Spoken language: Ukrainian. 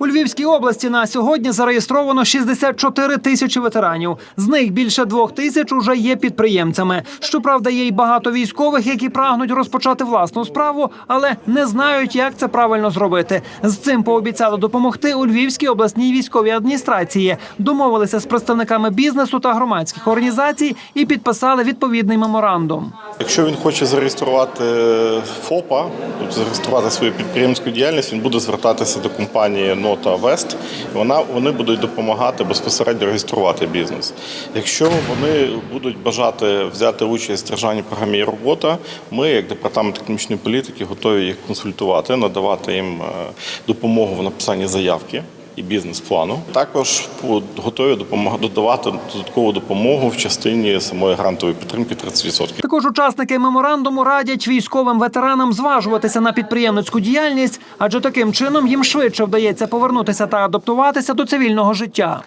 У Львівській області на сьогодні зареєстровано 64 тисячі ветеранів. З них більше двох тисяч уже є підприємцями. Щоправда, є й багато військових, які прагнуть розпочати власну справу, але не знають, як це правильно зробити. З цим пообіцяли допомогти у Львівській обласній військовій адміністрації. Домовилися з представниками бізнесу та громадських організацій і підписали відповідний меморандум. Якщо він хоче зареєструвати ФОПа, тобто зареєструвати свою підприємську діяльність, він буде звертатися до компанії Нота Вест. Вона вони будуть допомагати безпосередньо реєструвати бізнес. Якщо вони будуть бажати взяти участь в державній програмі робота, ми, як департамент економічної політики, готові їх консультувати, надавати їм е, допомогу в написанні заявки. І бізнес-плану також готові додавати додаткову допомогу в частині самої грантової підтримки 30%. Також учасники меморандуму радять військовим ветеранам зважуватися на підприємницьку діяльність, адже таким чином їм швидше вдається повернутися та адаптуватися до цивільного життя.